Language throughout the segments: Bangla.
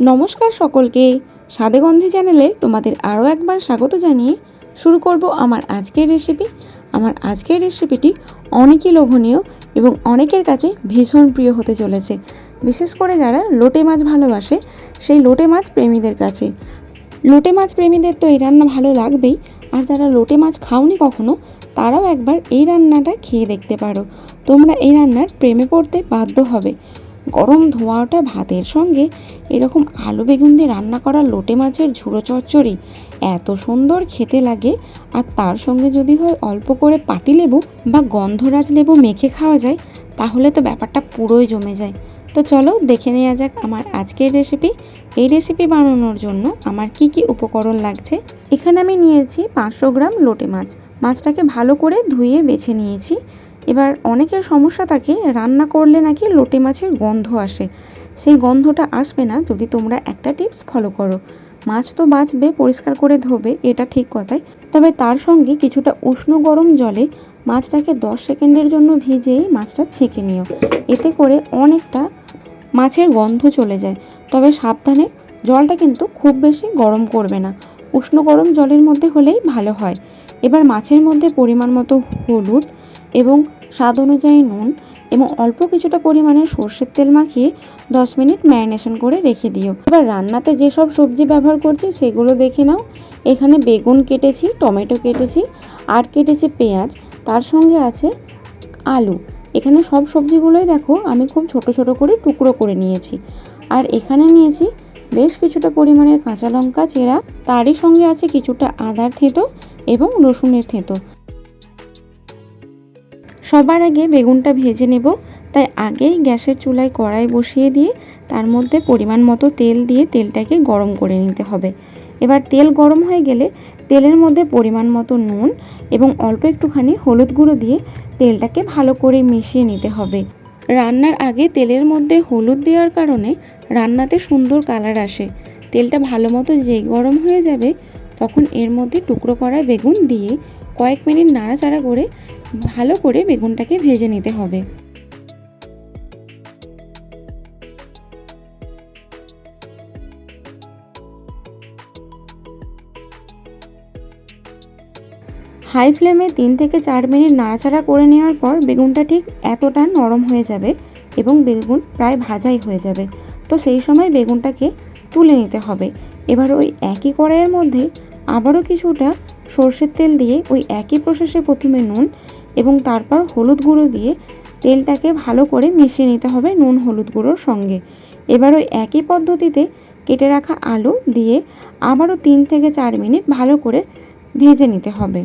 নমস্কার সকলকে। স্বাদে গন্ধে চ্যানেলে তোমাদের আরও একবার স্বাগত জানিয়ে শুরু করব আমার আজকের রেসিপি আমার আজকের রেসিপিটি অনেকই লোভনীয় এবং অনেকের কাছে ভীষণ প্রিয় হতে চলেছে। বিশেষ করে যারা লোটে মাছ ভালোবাসে, সেই লোটে মাছ প্রেমীদের কাছে। লোটে মাছ প্রেমীদের তো এই রান্না ভালো লাগবেই, আর যারা লোটে মাছ খাওনি কখনো, তারাও একবার এই রান্নাটা খেয়ে দেখতে পারো। তোমরা এই রান্নার প্রেমে পড়তে বাধ্য হবে। গরম ধোয়া ওঠা ভাতের সঙ্গে এরকম আলু বেগুন দিয়ে রান্না করা লোটে মাছের ঝুড়ো চচ্চড়ি এত সুন্দর খেতে লাগে। আর তার সঙ্গে যদি হয় অল্প করে পাতিলেবু বা গন্ধরাজ লেবু মেখে খাওয়া যায়, তাহলে তো ব্যাপারটা পুরোই জমে যায়। তো চলো দেখে নেওয়া যাক আমার আজকের রেসিপি এই রেসিপি বানানোর জন্য আমার কি কি উপকরণ লাগছে? এখানে আমি নিয়েছি পাঁচশো গ্রাম লোটে মাছ। মাছটাকে ভালো করে ধুয়ে বেছে নিয়েছি। এবার অনেকের সমস্যা থাকে, রান্না করলে নাকি লোটে মাছের গন্ধ আসে। সেই গন্ধটা আসবে না যদি তোমরা একটা টিপস ফলো করো। মাছ তো বাঁচবে, পরিষ্কার করে ধোবে, এটা ঠিক কথাই। তবে তার সঙ্গে কিছুটা উষ্ণ গরম জলে মাছটাকে দশ সেকেন্ডের জন্য ভিজিয়ে মাছটা ছেঁকে নিও। এতে করে অনেকটা মাছের গন্ধ চলে যায়। তবে সাবধানে, জলটা কিন্তু খুব বেশি গরম করবে না। উষ্ণ গরম জলের মধ্যে হলেই ভালো হয়। এবার মাছের মধ্যে পরিমাণ মতো হলুদ এবং স্বাদ অনুযায়ী নুন এবং অল্প কিছুটা পরিমাণে সর্ষের তেল মাখিয়ে দশ মিনিট ম্যারিনেশন করে রেখে দিও। এবার রান্নাতে যেসব সবজি ব্যবহার করছি সেগুলো দেখে নাও। এখানে বেগুন কেটেছি, টমেটো কেটেছি, আর কেটেছি পেঁয়াজ। তার সঙ্গে আছে আলু। এখানে সব সবজিগুলোই দেখো আমি খুব ছোট ছোট করে টুকরো করে নিয়েছি। আর এখানে নিয়েছি বেশ কিছুটা পরিমাণের কাঁচা লঙ্কা চেরা। তারই সঙ্গে আছে কিছুটা আদার থেঁতো এবং রসুনের থেঁতো। সবার আগে বেগুনটা ভেজে নেব। তাই আগেই গ্যাসের চুলায় কড়াই বসিয়ে দিয়ে তার মধ্যে পরিমাণ মতো তেল দিয়ে তেলটাকে গরম করে নিতে হবে। এবার তেল গরম হয়ে গেলে তেলের মধ্যে পরিমাণ মতো নুন এবং অল্প একটুখানি হলুদ গুঁড়ো দিয়ে তেলটাকে ভালো করে মিশিয়ে নিতে হবে। রান্নার আগে তেলের মধ্যে হলুদ দেওয়ার কারণে রান্নাতে সুন্দর কালার আসে। তেলটা ভালো মতো যেই গরম হয়ে যাবে, তখন এর মধ্যে টুকরো করা বেগুন দিয়ে কয়েক মিনিট নাড়াচাড়া করে ভালো করে বেগুনটাকে ভেজে নিতে হবে। হাই ফ্লেমে তিন থেকে চার মিনিট নাড়াচাড়া করে নেওয়ার পর বেগুনটা ঠিক এতটা নরম হয়ে যাবে এবং বেগুন প্রায় ভাজাই হয়ে যাবে। তো সেই সময় বেগুনটাকে তুলে নিতে হবে। এবার ওই একই কড়াইয়ের মধ্যে আবারও কিছুটা সর্ষের তেল দিয়ে ওই একই প্রসেসে প্রথমে নুন এবং তারপর হলুদ গুঁড়ো দিয়ে তেলটাকে ভালো করে মিশিয়ে নিতে হবে নুন হলুদ গুঁড়োর সঙ্গে। এবার ওই একই পদ্ধতিতে কেটে রাখা আলু দিয়ে আবারও তিন থেকে চার মিনিট ভালো করে ভেজে নিতে হবে।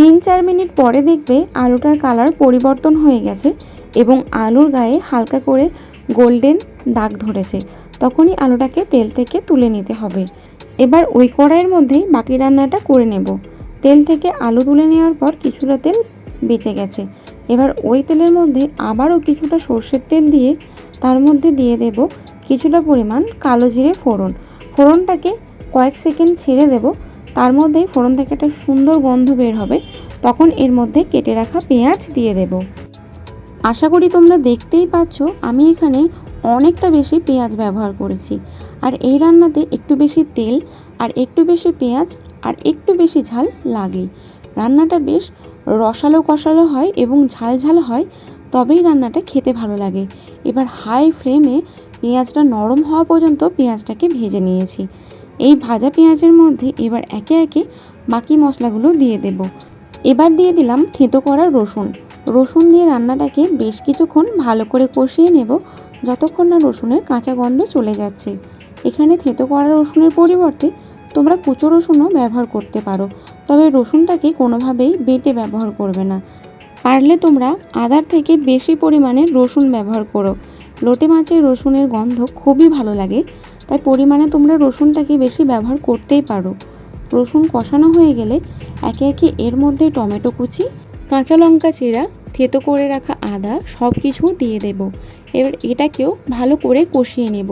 তিন চার মিনিট পরে দেখবে আলুটার কালার পরিবর্তন হয়ে গেছে এবং আলুর গায়ে হালকা করে গোল্ডেন দাগ ধরেছে। তখনই আলুটাকে তেল থেকে তুলে নিতে হবে। এবার ওই কড়াইয়ের মধ্যেই বাকি রান্নাটা করে নেব। তেল থেকে আলু তুলে নেওয়ার পর কিছুটা তেল বেঁচে গেছে। এবার ওই তেলের মধ্যে আবারও কিছুটা সর্ষের তেল দিয়ে তার মধ্যে দিয়ে দেব কিছুটা পরিমাণ কালো জিরে ফোড়ন। ফোড়নটাকে কয়েক সেকেন্ড ছেড়ে দেব তার মধ্যেই ফোড়ন থেকে একটা সুন্দর গন্ধ বের হবে। তখন এর মধ্যে কেটে রাখা পেঁয়াজ দিয়ে দেব। আশা করি তোমরা দেখতেই পাচ্ছ, আমি এখানে অনেকটা বেশি পেঁয়াজ ব্যবহার করেছি। আর এই রান্নাতে একটু বেশি তেল, আর একটু বেশি পেঁয়াজ, আর একটু বেশি ঝাল লাগেই। রান্নাটা বেশ রসালো কষালো হয় এবং ঝাল ঝাল হয়, তবেই রান্নাটা খেতে ভালো লাগে। এবার হাই ফ্লেমে পেঁয়াজটা নরম হওয়া পর্যন্ত পেঁয়াজটাকে ভেজে নিয়েছি। এই ভাজা পেঁয়াজের মধ্যে এবার একে একে বাকি মশলাগুলো দিয়ে দেব। এবার দিয়ে দিলাম থেঁতো করা রসুন। রসুন দিয়ে রান্নাটাকে বেশ কিছুক্ষণ ভালো করে কষিয়ে নেব, যতক্ষণ না রসুনের কাঁচা গন্ধ চলে যাচ্ছে। এখানে থেঁতো করা রসুনের পরিবর্তে তোমরা কুচো রসুনও ব্যবহার করতে পারো, তবে রসুনটাকে কোনোভাবেই বেটে ব্যবহার করবে না। পারলে তোমরা আদার থেকে বেশি পরিমাণে রসুন ব্যবহার করো। লোটে মাছের রসুনের গন্ধ খুবই ভালো লাগে। তাই পরিমাণে তোমরা রসুনটাকে বেশি ব্যবহার করতেই পারো। রসুন কষানো হয়ে গেলে একে একে এর মধ্যে টমেটো কুচি, কাঁচা লঙ্কা চিরা থেতো করে রাখা আদা সব কিছু দিয়ে দেব। এবার এটাকেও ভালো করে কষিয়ে নেব।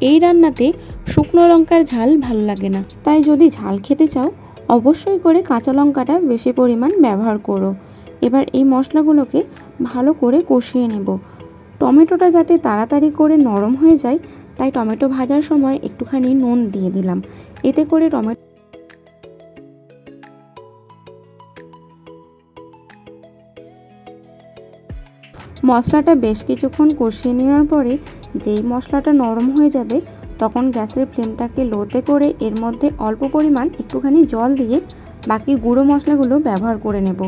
এই রান্নাতে শুকনো লঙ্কার ঝাল ভালো লাগে না। তাই যদি ঝাল খেতে চাও, অবশ্যই করে কাঁচা লঙ্কাটা বেশি পরিমাণ ব্যবহার করো। এবার এই মশলাগুলোকে ভালো করে কষিয়ে নেব। টমেটোটা যাতে তাড়াতাড়ি করে নরম হয়ে যায় তাই টমেটো ভাজার সময় একটুখানি নুন দিয়ে দিলাম। এতে করে টমেটো মশলাটা বেশ কিছুক্ষণ কষিয়ে নেওয়ার পরে যেই মশলাটা নরম হয়ে যাবে, তখন গ্যাসের ফ্লেমটাকে লোতে করে এর মধ্যে অল্প পরিমাণ একটুখানি জল দিয়ে বাকি গুঁড়ো মশলাগুলো ব্যবহার করে নেব।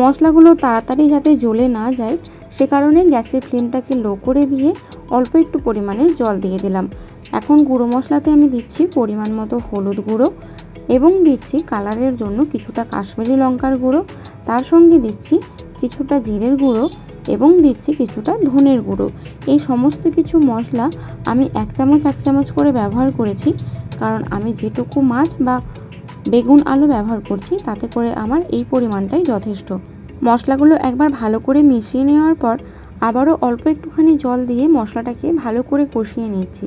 মশলাগুলো তাড়াতাড়ি যাতে জ্বলে না যায় সে কারণে গ্যাসের ফ্লেমটাকে লো করে দিয়ে অল্প একটু পরিমাণে জল দিয়ে দিলাম। এখন গুঁড়ো মশলাতে আমি দিচ্ছি পরিমাণ মতো হলুদ গুঁড়ো এবং দিচ্ছি কালারের জন্য কিছুটা কাশ্মীরি লঙ্কার গুঁড়ো। তার সঙ্গে দিচ্ছি কিছুটা জিরের গুঁড়ো এবং দিচ্ছি কিছুটা ধনের গুঁড়ো। এই সমস্ত কিছু মশলা আমি এক চামচ এক চামচ করে ব্যবহার করেছি কারণ আমি যেটুকু মাছ বা বেগুন আলু ব্যবহার করছি তাতে করে আমার এই পরিমাণটাই যথেষ্ট। মশলাগুলো একবার ভালো করে মিশিয়ে নেওয়ার পর আবারও অল্প একটুখানি জল দিয়ে মশলাটাকে ভালো করে কষিয়ে নিচ্ছি।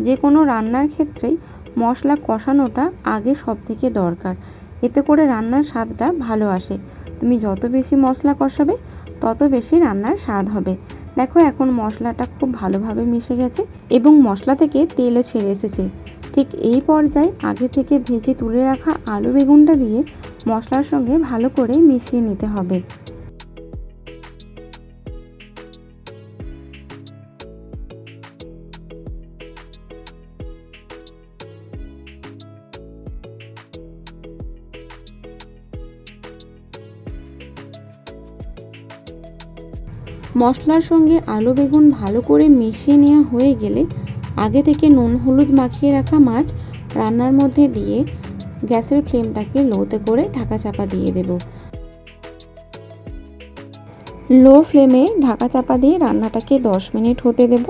যে কোনো রান্নার ক্ষেত্রেই মশলা কষানোটা আগে সব থেকে দরকার। এতে করে রান্নার স্বাদটা ভালো আসে। তুমি যত বেশি মশলা কষাবে, তত বেশি রান্নার স্বাদ হবে। দেখো এখন মশলাটা খুব ভালোভাবে মিশে গেছে এবং মশলা থেকে তেলও ছেড়ে এসেছে। ঠিক এই পর্যায়ে আগে থেকে ভেজে তুলে রাখা আলু বেগুনটা দিয়ে মশলার সঙ্গে ভালো করে মিশিয়ে নিতে হবে। মশলার সঙ্গে আলু বেগুন ভালো করে মিশিয়ে নেওয়া হয়ে গেলে আগে থেকে নুন হলুদ মাখিয়ে রাখা মাছ রান্নার মধ্যে দিয়ে গ্যাসের ফ্লেমটাকে লোতে করে ঢাকা চাপা দিয়ে দেব। লো ফ্লেমে ঢাকা চাপা দিয়ে রান্নাটাকে দশ মিনিট হতে দেব।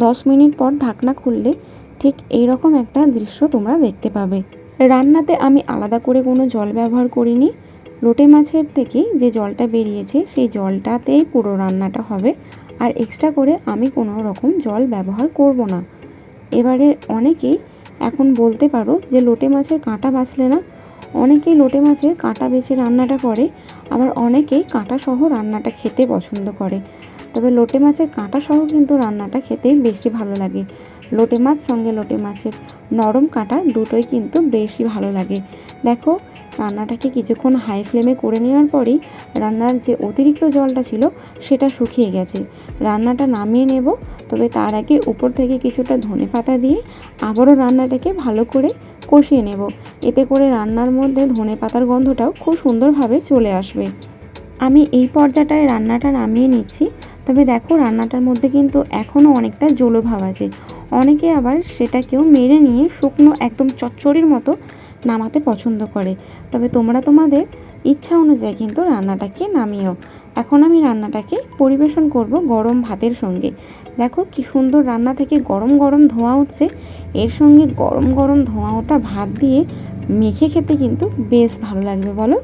দশ মিনিট পর ঢাকনা খুললে ঠিক এইরকম একটা দৃশ্য তোমরা দেখতে পাবে। রান্নাতে আমি আলাদা করে কোনো জল ব্যবহার করিনি। লোটে মাছের থেকে যে জলটা বেরিয়েছে সেই জলটাতেই পুরো রান্নাটা হবে। আর এক্সট্রা করে আমি কোনো রকম জল ব্যবহার করব না। এবারে অনেকেই এখন বলতে পারো যে লোটে মাছের কাঁটা বাছলে না, অনেকেই লোটে মাছের কাঁটা বেছে রান্নাটা করে, আবার অনেকেই কাঁটা সহ রান্নাটা খেতে পছন্দ করে। তবে লোটে মাছের কাঁটা সহ কিন্তু রান্নাটা খেতে বেশি ভালো লাগে। লোটে মাছ, সঙ্গে লোটে মাছের নরম কাঁটা দুটোই কিন্তু বেশি ভালো লাগে। দেখো, রান্নাটাকে কিছুক্ষণ হাই ফ্লেমে করে নেওয়ার পরেই রান্নার যে অতিরিক্ত জলটা ছিল, সেটা শুকিয়ে গেছে। রান্নাটা নামিয়ে নেব, তবে তার আগে উপর থেকে কিছুটা ধনে পাতা দিয়ে আবারও রান্নাটাকে ভালো করে কষিয়ে নেব। এতে করে রান্নার মধ্যে ধনে পাতার গন্ধটাও খুব সুন্দরভাবে চলে আসবে। আমি এই পর্যাটায় রান্নাটা নামিয়ে নিচ্ছি, তবে দেখো রান্নাটার মধ্যে কিন্তু এখনও অনেকটা জলো ভাব আছে। অনেকে আবার সেটাকেও মেরে নিয়ে শুকনো একদম চচ্চড়ির মতো নামাতে পছন্দ করে। তবে তোমরা তোমাদের ইচ্ছা অনুযায়ী কিন্তু রান্নাটাকে নামিও। এখন আমি রান্নাটাকে পরিবেশন করব গরম ভাতের সঙ্গে। দেখো কি সুন্দর রান্না থেকে গরম গরম ধোঁয়া উঠছে। এর সঙ্গে গরম গরম ধোঁয়া ওঠা ভাত দিয়ে মেখে খেতে কিন্তু বেশ ভালো লাগবে, বলো?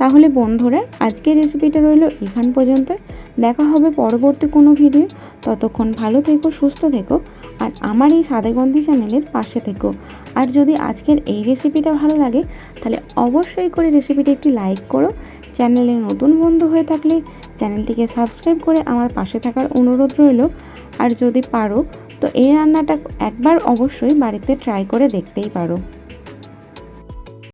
তাহলে বন্ধুরা, আজকের রেসিপিটা রইল এখান পর্যন্ত। দেখা হবে পরবর্তী কোনো ভিডিও। ততক্ষণ ভালো থেকো, সুস্থ থেকো, আর আমার এই সাদেগন্ধি চ্যানেলের পাশে থেকো। আর যদি আজকের এই রেসিপিটা ভালো লাগে, তাহলে অবশ্যই করে রেসিপিটি একটি লাইক করো। চ্যানেলে নতুন বন্ধু হয়ে থাকলে চ্যানেলটিকে সাবস্ক্রাইব করে আমার পাশে থাকার অনুরোধ রইল। আর যদি পারো, তো এই রান্নাটা একবার অবশ্যই বাড়িতে ট্রাই করে দেখতেই পারো।